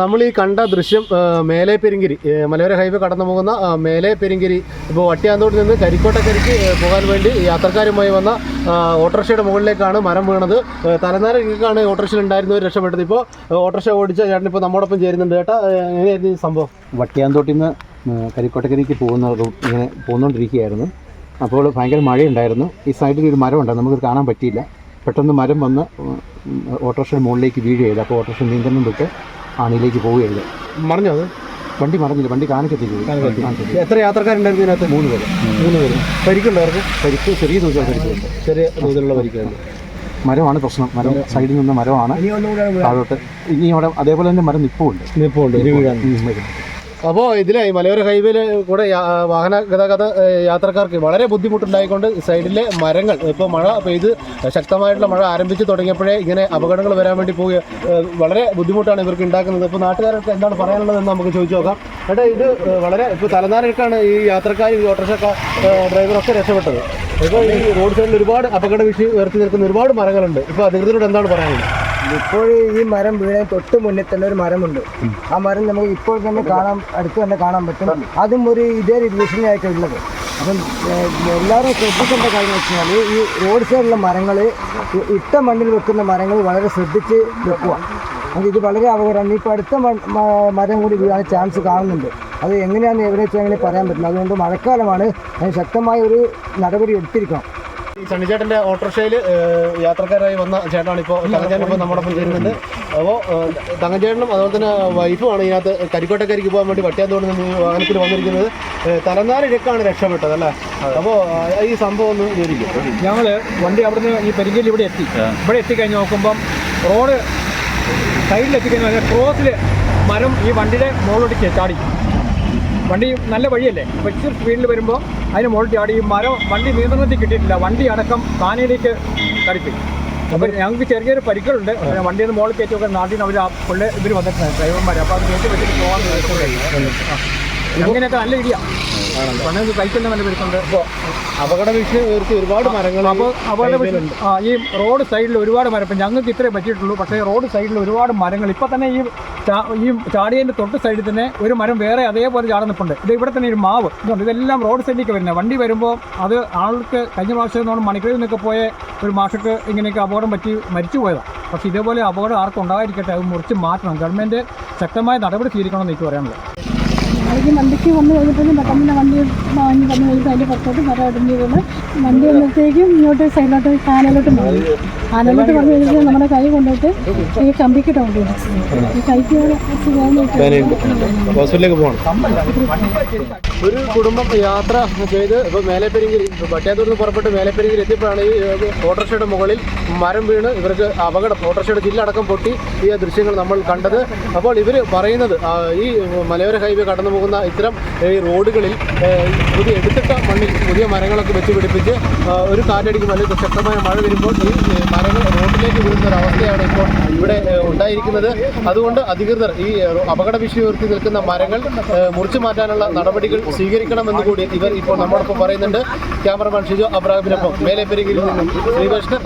നമ്മൾ ഈ കണ്ട ദൃശ്യം മേലെ പെരിങ്കിരി മലയോര ഹൈവേ കടന്നു പോകുന്ന മേലെ പെരിങ്കിരി ഇപ്പോൾ വട്ടിയാന്തോട് നിന്ന് കരിക്കോട്ടക്കരിക്ക് പോകാൻ വേണ്ടി യാത്രക്കാരുമായി വന്ന ഓട്ടോറിക്ഷയുടെ മുകളിലേക്കാണ് മരം വീണത്. തലനാര ഇങ്ങനെയാണ് ഓട്ടോറിക്ഷയിൽ ഉണ്ടായിരുന്നവർ രക്ഷപ്പെട്ടത്. ഇപ്പോൾ ഓട്ടോറിക്ഷ ഓടിച്ച ചേട്ടൻ ഇപ്പോൾ നമ്മോടൊപ്പം ചേരുന്നുണ്ട്. ചേട്ടാ എങ്ങനെയായിരുന്നു ഈ സംഭവം? വട്ടിയാന്തോട്ടിൽ നിന്ന് കരിക്കോട്ടക്കരിക്ക് പോകുന്ന റൂട്ട് ഇങ്ങനെ പോന്നുകൊണ്ടിരിക്കുകയായിരുന്നു അപ്പോൾ ഭയങ്കര മഴയുണ്ടായിരുന്നു. ഈ സൈഡിൽ ഒരു മരം ഉണ്ടായിരുന്നു നമുക്ക് കാണാൻ പറ്റിയില്ല. പെട്ടെന്ന് മരം വന്ന് ഓട്ടോറിക്ഷയുടെ മുകളിലേക്ക് വീഴുകയില്ല അപ്പോൾ ഓട്ടോറിക്ഷ നിയന്ത്രണം വിട്ട് ആണിയിലേക്ക് പോവുകയില്ല മറിഞ്ഞോ അത്? വണ്ടി മറന്നില്ല വണ്ടി കാണിക്കത്തില്ല. എത്ര യാത്രക്കാരുണ്ടായിരുന്നു ഇതിനകത്ത്? മൂന്ന് പേര്. മൂന്ന് പേര്. പരിക്കുണ്ടായിരുന്നു പരിക്ക് ചെറിയ തോതിൽ പരിക്കുണ്ട്. ചെറിയ തോതിലുള്ള പരിക്കുണ്ട് മരമാണ് പ്രശ്നം. മരം സൈഡിൽ നിന്ന് മരമാണ്. താഴോട്ട്. ഇനി അവിടെ അതേപോലെ തന്നെ മരം നിപ്പുണ്ട്. നിപ്പുണ്ട്. വീഴാൻ അപ്പോൾ ഇതിലെ മലയോര ഹൈവേയിൽ കൂടെ വാഹന ഗതാഗത യാത്രക്കാർക്ക് വളരെ ബുദ്ധിമുട്ടുണ്ടായിക്കൊണ്ട് സൈഡിലെ മരങ്ങൾ ഇപ്പോൾ മഴ പെയ്ത് ശക്തമായിട്ടുള്ള മഴ ആരംഭിച്ച് തുടങ്ങിയപ്പോഴേ ഇങ്ങനെ അപകടങ്ങൾ വരാൻ വേണ്ടി പോയി വളരെ ബുദ്ധിമുട്ടാണ് ഇവർക്ക് ഉണ്ടാക്കുന്നത്. ഇപ്പോൾ നാട്ടുകാരൊക്കെ എന്താണ് പറയാനുള്ളതെന്ന് നമുക്ക് ചോദിച്ചു നോക്കാം. ഏട്ടാ ഇത് വളരെ ഇപ്പോൾ തലനാരിക്കാണ് ഈ യാത്രക്കാർ ഈ ഓട്ടോറിക്ഷ ഡ്രൈവറൊക്കെ രക്ഷപ്പെട്ടത്. ഇപ്പോൾ ഈ റോഡ് സൈഡിൽ ഒരുപാട് അപകട വിഷയം ഉയർത്തി നിൽക്കുന്ന ഒരുപാട് മരങ്ങളുണ്ട്. ഇപ്പോൾ അധികൃതരോട് എന്താണ് പറയാനുള്ളത്? ഇപ്പോൾ ഈ മരം വീണ തൊട്ട് മുന്നിൽ തന്നെ ഒരു മരമുണ്ട്. ആ മരം നമുക്ക് ഇപ്പോൾ തന്നെ കാണാൻ അടുത്ത് തന്നെ കാണാൻ പറ്റും. അതും ഒരു ഇതേ രീതിയിലായിട്ടുള്ളത് അപ്പം എല്ലാവരും ശ്രദ്ധിക്കേണ്ട കാര്യം എന്ന് വെച്ചാൽ ഈ റോഡ് സൈഡിലുള്ള മരങ്ങൾ ഇട്ട മണ്ണിൽ വെക്കുന്ന മരങ്ങൾ വളരെ ശ്രദ്ധിച്ച് വെക്കുക. അത് ഇത് വളരെ അപകടമാണ്. ഇപ്പോൾ അടുത്ത മരം കൂടി വീഴാൻ ചാൻസ് കാണുന്നുണ്ട്. അത് എങ്ങനെയാണെന്ന് എവിടെ വെച്ചാൽ പറയാൻ പറ്റില്ല. അതുകൊണ്ട് മഴക്കാലമാണ് അതിന് ശക്തമായ ഒരു നടപടി എടുത്തിരിക്കണം. ഈ സണ്ണിച്ചേട്ടന്റെ ഓട്ടോറിക്ഷയിൽ യാത്രക്കാരായി വന്ന ചേട്ടനാണ് ഇപ്പോൾ തങ്കച്ചേട്ടൻ ഇപ്പോൾ നമ്മോടൊപ്പം ചേരുന്നുണ്ട് അപ്പോൾ തങ്കച്ചേട്ടനും അതുപോലെ തന്നെ വൈഫുമാണ് ഇതിനകത്ത് കരിക്കോട്ടക്കരിക്ക് പോകാൻ വേണ്ടി ഈ വാഹനത്തിൽ വന്നിരിക്കുന്നത്. തലനാരിഴക്കാണ് രക്ഷപ്പെട്ടത് അല്ലേ? അപ്പോൾ ഈ സംഭവം ഒന്ന് വിവരിക്കും. ഞങ്ങൾ വണ്ടി അവിടുന്ന് ഈ പരിചയം ഇവിടെ എത്തി. ഇവിടെ എത്തിക്കഴിഞ്ഞ് നോക്കുമ്പം റോഡ് സൈഡിൽ എത്തിക്കഴിഞ്ഞാൽ കഴിഞ്ഞാൽ ക്രോസിൽ മരം ഈ വണ്ടിയുടെ മുകളിലോട്ട് ചാടി. വണ്ടി നല്ല വഴിയല്ലേ? അപ്പോൾ ഇച്ചിരി സ്പീഡിൽ വരുമ്പോൾ അതിന് മുകളിൽ ഈ മരം വണ്ടി നിയന്ത്രണത്തിൽ കിട്ടിയിട്ടില്ല. വണ്ടി അടക്കം താനയിലേക്ക് തടിപ്പോയി അപ്പോൾ ഞങ്ങൾക്ക് ചെറിയൊരു പരിക്കുകളുണ്ട്. പിന്നെ വണ്ടിയിൽ നിന്ന് മുകളിൽ കയറ്റി നോക്കാൻ നാട്ടിൽ നിന്ന് അവർ ആ പുള്ളി ഇവർ വന്നിട്ടുണ്ട്. ഡ്രൈവർമാർ അപ്പോൾ അത് കയറ്റി വെച്ചിട്ട് പോകാൻ അങ്ങനെയൊക്കെ നല്ല ഇടിയാ പണ്ട് നല്ല അപ്പോൾ അപകട വിഷയം ഉയർത്തി ഒരുപാട് മരങ്ങൾ അപ്പോൾ അപകട ആ ഈ റോഡ് സൈഡിൽ ഒരുപാട് മരം ഇപ്പം ഞങ്ങൾക്ക് ഇത്രേ പറ്റിയിട്ടുള്ളൂ. പക്ഷേ റോഡ് സൈഡിൽ ഒരുപാട് മരങ്ങൾ ഇപ്പം തന്നെ ഈ ഈ ചാടിയതിന്റെ തൊട്ട് സൈഡിൽ തന്നെ ഒരു മരം വേറെ അതേപോലെ ചാടി നിൽപ്പുണ്ട് ഇത് ഇവിടെ തന്നെ ഒരു മാവ്. ഇതുണ്ട് ഇതെല്ലാം റോഡ് സൈഡിലേക്ക് വരുന്നത്. വണ്ടി വരുമ്പോൾ അത് ആൾക്ക് കഴിഞ്ഞ പ്രാവശ്യം നമ്മൾ മണിക്കൂറിൽ നിന്നൊക്കെ പോയ ഒരു മാഷക്ക് ഇങ്ങനെയൊക്കെ അപകടം പറ്റി മരിച്ചു പോയതാണ് പക്ഷേ ഇതേപോലെ അപകടം ആർക്കും ഉണ്ടായിരിക്കട്ടെ അത് മുറിച്ച് മാറ്റണം. ഗവൺമെന്റ് ശക്തമായ നടപടി സ്വീകരിക്കണമെന്ന് എനിക്ക് പറയാനുള്ളത്. നാളേക്ക് വണ്ടിക്ക് വന്ന് കഴിഞ്ഞപ്പോഴും പെട്ടെന്ന് തന്നെ വണ്ടി വാങ്ങി വന്ന് കഴിഞ്ഞപ്പോൾ അതിന്റെ പുറത്തോട്ട് മരം വീണ് വണ്ടി വന്നപ്പോഴത്തേക്കും ഇങ്ങോട്ട് സൈഡിലോട്ട് കാനയിലോട്ട് മാറി. കാനയിലോട്ട് വന്നു കഴിഞ്ഞാൽ നമ്മുടെ കൈ കൊണ്ടിട്ട് ഈ കമ്പിക്ക് ടൗണ്ട് ഈ കൈക്ക് ഹോസ്പിറ്റലിലേക്ക് പോകണം. ഒരു കുടുംബം യാത്ര ചെയ്ത് ഇപ്പോൾ മേലപ്പെരിങ്കിരി പട്ടിയാത്തൂർ നിന്ന് പുറപ്പെട്ട് മേലപ്പെരിങ്കിരി എത്തിയപ്പോഴാണ് ഈ ഓട്ടോറിക്ഷയുടെ മുകളിൽ മരം വീണ് ഇവർക്ക് അപകടം ഓട്ടോറിക്ഷയുടെ ചില്ലടക്കം പൊട്ടി ഈ ദൃശ്യങ്ങൾ നമ്മൾ കണ്ടത്. അപ്പോൾ ഇവർ പറയുന്നത് ഈ മലയോര ഹൈവേ കടന്നു പോകുന്ന ഇത്തരം ഈ റോഡുകളിൽ പുതിയ എടുത്തിട്ട മണ്ണിൽ പുതിയ മരങ്ങളൊക്കെ വെച്ച് പിടിപ്പിച്ച് ഒരു കാറ്റടിക്കും അല്ലെങ്കിൽ ശക്തമായ മഴ വരുമ്പോൾ ഈ മരങ്ങൾ റോഡിലേക്ക് വീഴുന്ന ഒരു അവസ്ഥയാണ് ഇപ്പോൾ ഇവിടെ ഉണ്ടായിരിക്കുന്നത്. അതുകൊണ്ട് അധികൃതർ ഈ അപകട വിഷയം ഉയർത്തി നിൽക്കുന്ന മരങ്ങൾ മുറിച്ചു മാറ്റാനുള്ള നടപടികൾ സ്വീകരിക്കണമെന്ന് കൂടി ഇവർ ഇപ്പോൾ നമ്മോടൊപ്പം പറയുന്നുണ്ട്. ക്യാമറമാൻ ഷിജോ അബ്രാഹിമിനൊപ്പം മേലെ പെരുകിൽ നിന്നും ശ്രീകൃഷ്ണൻ